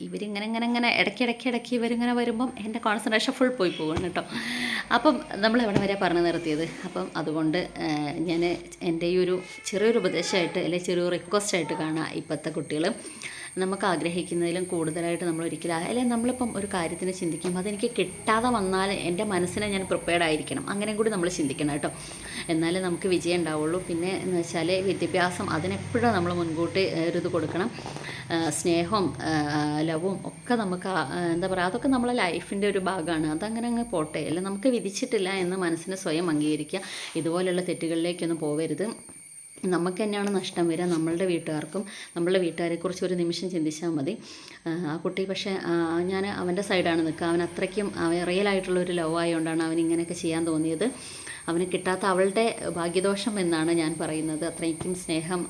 ഇവരിങ്ങനെ ഇങ്ങനെ ഇങ്ങനെ ഇടയ്ക്ക് ഇടയ്ക്ക് ഇവരിങ്ങനെ വരുമ്പം എന്റെ കോൺസെൻട്രേഷൻ ഫുൾ പോയി പോകുന്നു കേട്ടോ. അപ്പം നമ്മൾ എവിടെ വരെ പറഞ്ഞു നിർത്തിയത്? അപ്പം അതുകൊണ്ട് ഞാൻ എന്റെ ഈ ഒരു ചെറിയൊരു ഉപദേശമായിട്ട് അല്ലെങ്കിൽ ചെറിയൊരു റിക്വസ്റ്റായിട്ട് കാണാം ഇപ്പോഴത്തെ കുട്ടികൾ നമുക്ക് ആഗ്രഹിക്കുന്നതിലും കൂടുതലായിട്ട് നമ്മൾ ഒരിക്കലും അല്ലെങ്കിൽ നമ്മളിപ്പം ഒരു കാര്യത്തിന് ചിന്തിക്കുമ്പോൾ അതെനിക്ക് കിട്ടാതെ വന്നാൽ എന്റെ മനസ്സിനെ ഞാൻ പ്രിപ്പയർഡ് ആയിരിക്കണം. അങ്ങനെ കൂടി നമ്മൾ ചിന്തിക്കണം കേട്ടോ. എന്നാലേ നമുക്ക് വിജയം ഉണ്ടാവുള്ളൂ. പിന്നെ എന്ന് വെച്ചാൽ വിദ്യാഭ്യാസം അതിനെപ്പോഴും നമ്മൾ മുൻകൂട്ടി ഒരു ഇത് കൊടുക്കണം. സ്നേഹവും ലവും ഒക്കെ നമുക്ക് എന്താ പറയുക അതൊക്കെ നമ്മളെ ലൈഫിന്റെ ഒരു ഭാഗമാണ്. അതങ്ങനെ അങ്ങ് പോട്ടെ. അല്ല നമുക്ക് വിധിച്ചിട്ടില്ല എന്ന് മനസ്സിനെ സ്വയം അംഗീകരിക്കുക. ഇതുപോലുള്ള തെറ്റുകളിലേക്കൊന്നും പോവരുത് നമുക്ക് തന്നെയാണ് നഷ്ടം വരിക? നമ്മളുടെ വീട്ടുകാർക്കും നമ്മളുടെ വീട്ടുകാരെക്കുറിച്ച് ഒരു നിമിഷം ചിന്തിച്ചാൽ മതി. ആ, കുട്ടി പക്ഷേ ഞാൻ അവന്റെ സൈഡാണ് നിൽക്കുക. അവൻ അത്രയ്ക്കും അവൻ ഒരു ലവ് ആയതുകൊണ്ടാണ് അവൻ ഇങ്ങനെയൊക്കെ ചെയ്യാൻ തോന്നിയത്. അവന് കിട്ടാത്ത അവളുടെ ഭാഗ്യദോഷം എന്നാണ് ഞാൻ പറയുന്നത്. അത്രയ്ക്കും സ്നേഹം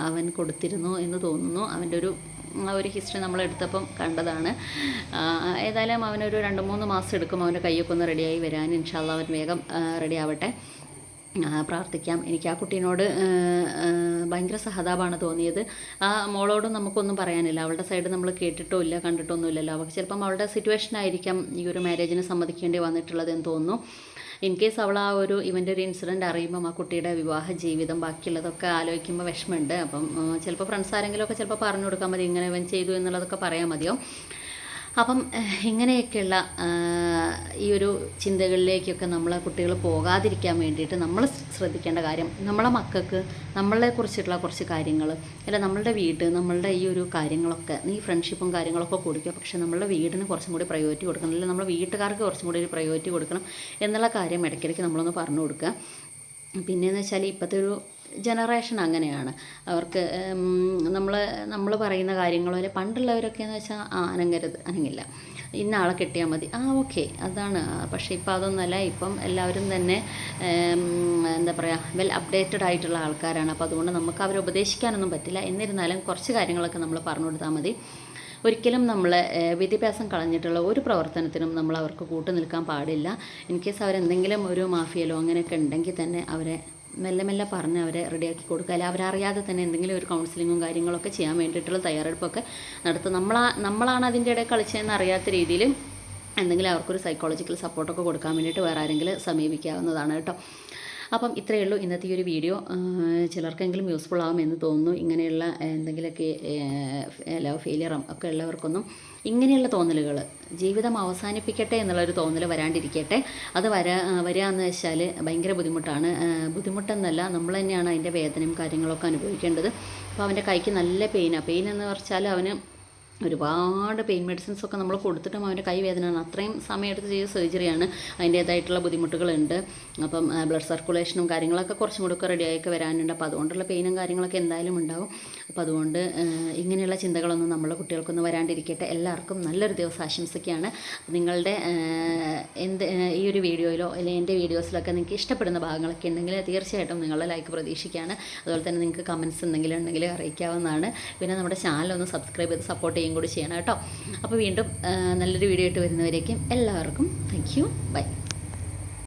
അവൻ കൊടുത്തിരുന്നു എന്ന് തോന്നുന്നു. അവന്റെ ഒരു ആ ഒരു ഹിസ്റ്ററി നമ്മൾ എടുത്തപ്പം കണ്ടതാണ്. ഏതായാലും അവനൊരു രണ്ട് മൂന്ന് മാസം എടുക്കും. അവന്റെ കൈയൊക്കെ ഒന്ന് റെഡിയായി വരാൻ. ഇൻഷാല്ല അവൻ വേഗം റെഡി ആവട്ടെ. ആ, പ്രാർത്ഥിക്കാം. എനിക്ക് ആ കുട്ടീനോട് ഭയങ്കര സഹതാപമാണ് തോന്നിയത്. ആ മോളോടും നമുക്കൊന്നും പറയാനില്ല. അവളുടെ സൈഡ് നമ്മൾ കേട്ടിട്ടോ ഇല്ല കണ്ടിട്ടോ ഒന്നുമില്ലല്ലോ അവൾക്ക് ചിലപ്പം അവളുടെ സിറ്റുവേഷൻ ആയിരിക്കാം ഈ ഒരു മാരേജിന് സമ്മതിക്കേണ്ടി വന്നിട്ടുള്ളത് എന്ന് തോന്നുന്നു. ഇൻ കേസ് അവൾ ആ ഒരു ഇവന്റെ ഒരു ഇൻസിഡന്റ് അറിയുമ്പം ആ കുട്ടിയുടെ വിവാഹ ജീവിതം ബാക്കിയുള്ളതൊക്കെ ആലോചിക്കുമ്പോൾ വിഷമമുണ്ട്. അപ്പം ചിലപ്പോൾ ഫ്രണ്ട്സ് ആരെങ്കിലുമൊക്കെ ചിലപ്പോൾ പറഞ്ഞു കൊടുക്കാൻ മതി. ഇങ്ങനെ ഇവൻ ചെയ്തു എന്നുള്ളതൊക്കെ പറയാൻ മതിയോ? അപ്പം ഇങ്ങനെയൊക്കെയുള്ള ഈ ഒരു ചിന്തകളിലേക്കൊക്കെ നമ്മളെ കുട്ടികൾ പോകാതിരിക്കാൻ വേണ്ടിയിട്ട് നമ്മൾ ശ്രദ്ധിക്കേണ്ട കാര്യം നമ്മളെ മക്കൾക്ക് നമ്മളെ കുറിച്ചിട്ടുള്ള കുറച്ച് കാര്യങ്ങൾ അല്ല നമ്മളുടെ വീട് നമ്മളുടെ ഈ ഒരു കാര്യങ്ങളൊക്കെ ഈ ഫ്രണ്ട്ഷിപ്പും കാര്യങ്ങളൊക്കെ കൊടുക്കുക പക്ഷേ നമ്മളുടെ വീടിന് കുറച്ചും കൂടി പ്രയോറിറ്റി കൊടുക്കണം അല്ലെങ്കിൽ നമ്മുടെ വീട്ടുകാർക്ക് കുറച്ചും കൂടി ഒരു പ്രയോറിറ്റി കൊടുക്കണം എന്നുള്ള കാര്യം ഇടയ്ക്കിടയ്ക്ക് നമ്മളൊന്ന് പറഞ്ഞു കൊടുക്കുക. പിന്നെയെന്ന് വെച്ചാൽ ഇപ്പോഴത്തെ ഒരു ജനറേഷൻ അങ്ങനെയാണ്. അവർക്ക് നമ്മൾ നമ്മൾ പറയുന്ന കാര്യങ്ങൾ പോലെ പണ്ടുള്ളവരൊക്കെ എന്ന് വെച്ചാൽ ആ അനങ്ങരുത് അനങ്ങില്ല. ഇന്ന ആളെ കിട്ടിയാൽ മതി. ആ ഓക്കെ അതാണ്. പക്ഷേ ഇപ്പോൾ അതൊന്നുമല്ല ഇപ്പം എല്ലാവരും തന്നെ എന്താ പറയുക വെൽ അപ്ഡേറ്റഡ് ആയിട്ടുള്ള ആൾക്കാരാണ്. അപ്പോൾ അതുകൊണ്ട് നമുക്ക് അവരെ ഉപദേശിക്കാനൊന്നും പറ്റില്ല. എന്നിരുന്നാലും കുറച്ച് കാര്യങ്ങളൊക്കെ നമ്മൾ പറഞ്ഞു കൊടുത്താൽ മതി. ഒരിക്കലും നമ്മൾ വിദ്യാഭ്യാസം കളഞ്ഞിട്ടുള്ള ഒരു പ്രവർത്തനത്തിനും നമ്മൾ അവർക്ക് കൂട്ടു നിൽക്കാൻ പാടില്ല. ഇൻ കേസ് അവരെന്തെങ്കിലും ഒരു മാഫിയലോ അങ്ങനെയൊക്കെ ഉണ്ടെങ്കിൽ തന്നെ അവരെ മെല്ലെ മെല്ലെ പറഞ്ഞ് അവരെ റെഡിയാക്കി കൊടുക്കുക. അല്ലെങ്കിൽ അവരറിയാതെ തന്നെ എന്തെങ്കിലും ഒരു കൗൺസിലിങ്ങും കാര്യങ്ങളൊക്കെ ചെയ്യാൻ വേണ്ടിയിട്ടുള്ള തയ്യാറെടുപ്പൊക്കെ നടത്തും. നമ്മളാ നമ്മളാണ് അതിന്റെ ഇടയിൽ കളിച്ചതെന്ന് അറിയാത്ത രീതിയിൽ എന്തെങ്കിലും അവർക്കൊരു സൈക്കോളജിക്കൽ സപ്പോർട്ടൊക്കെ കൊടുക്കാൻ വേണ്ടിയിട്ട് വേറെ ആരെങ്കിലും സമീപിക്കാവുന്നതാണ് കേട്ടോ. അപ്പം ഇത്രയേ ഉള്ളൂ ഇന്നത്തെ ഈ ഒരു വീഡിയോ. ചിലർക്കെങ്കിലും യൂസ്ഫുൾ ആകുമെന്ന് തോന്നുന്നു. ഇങ്ങനെയുള്ള എന്തെങ്കിലുമൊക്കെ ലവ് ഫെയിലിയറും ഒക്കെ ഉള്ളവർക്കൊന്നും ഇങ്ങനെയുള്ള തോന്നലുകൾ ജീവിതം അവസാനിപ്പിക്കട്ടെ എന്നുള്ളൊരു തോന്നൽ വരാണ്ടിരിക്കട്ടെ. അത് വരാ വരിക എന്ന് വെച്ചാൽ ഭയങ്കര ബുദ്ധിമുട്ടാണ്. ബുദ്ധിമുട്ടെന്നല്ല നമ്മൾ തന്നെയാണ് അതിന്റെ വേദനയും കാര്യങ്ങളൊക്കെ അനുഭവിക്കേണ്ടത്. അപ്പോൾ അവന്റെ കൈക്ക് നല്ല പെയിനാണ് പെയിൻ എന്ന് വെച്ചാൽ അവന് ഒരുപാട് പെയിൻ മെഡിസിൻസ് ഒക്കെ നമ്മൾ കൊടുത്തിട്ടും അവന്റെ കൈ വേദനയാണ്. അത്രയും സമയമെടുത്ത് ചെയ്ത സർജറിയാണ് അതിന്റേതായിട്ടുള്ള ബുദ്ധിമുട്ടുകളുണ്ട്. അപ്പം ബ്ലഡ് സർക്കുലേഷനും കാര്യങ്ങളൊക്കെ കുറച്ചും കൂടെ ഒക്കെ റെഡിയായൊക്കെ വരാനുണ്ട്. അപ്പോൾ അതുകൊണ്ടുള്ള പെയിനും കാര്യങ്ങളൊക്കെ എന്തായാലും ഉണ്ടാവും. അപ്പോൾ അതുകൊണ്ട് ഇങ്ങനെയുള്ള ചിന്തകളൊന്നും നമ്മളെ കുട്ടികൾക്കൊന്നും വരാണ്ടിരിക്കട്ടെ. എല്ലാവർക്കും നല്ലൊരു ദിവസം ആശംസിക്കുകയാണ്. നിങ്ങളുടെ എന്ത് ഈ ഒരു വീഡിയോയിലോ അല്ലെങ്കിൽ എന്റെ വീഡിയോസിലൊക്കെ നിങ്ങൾക്ക് ഇഷ്ടപ്പെടുന്ന ഭാഗങ്ങളൊക്കെ ഉണ്ടെങ്കിൽ തീർച്ചയായിട്ടും നിങ്ങളുടെ ലൈക്ക് പ്രതീക്ഷിക്കുകയാണ്. അതുപോലെ തന്നെ നിങ്ങൾക്ക് കമൻസ് എന്തെങ്കിലും ഉണ്ടെങ്കിൽ അറിയിക്കാവുന്നതാണ്. പിന്നെ നമ്മുടെ ചാനൽ ഒന്ന് സബ്സ്ക്രൈബ് ചെയ്ത് സപ്പോർട്ട് ചെയ്യുകയും കൂടി ചെയ്യണം കേട്ടോ. അപ്പോൾ വീണ്ടും നല്ലൊരു വീഡിയോ ആയിട്ട് വരുന്നവരേക്കും എല്ലാവർക്കും താങ്ക് യു ബൈ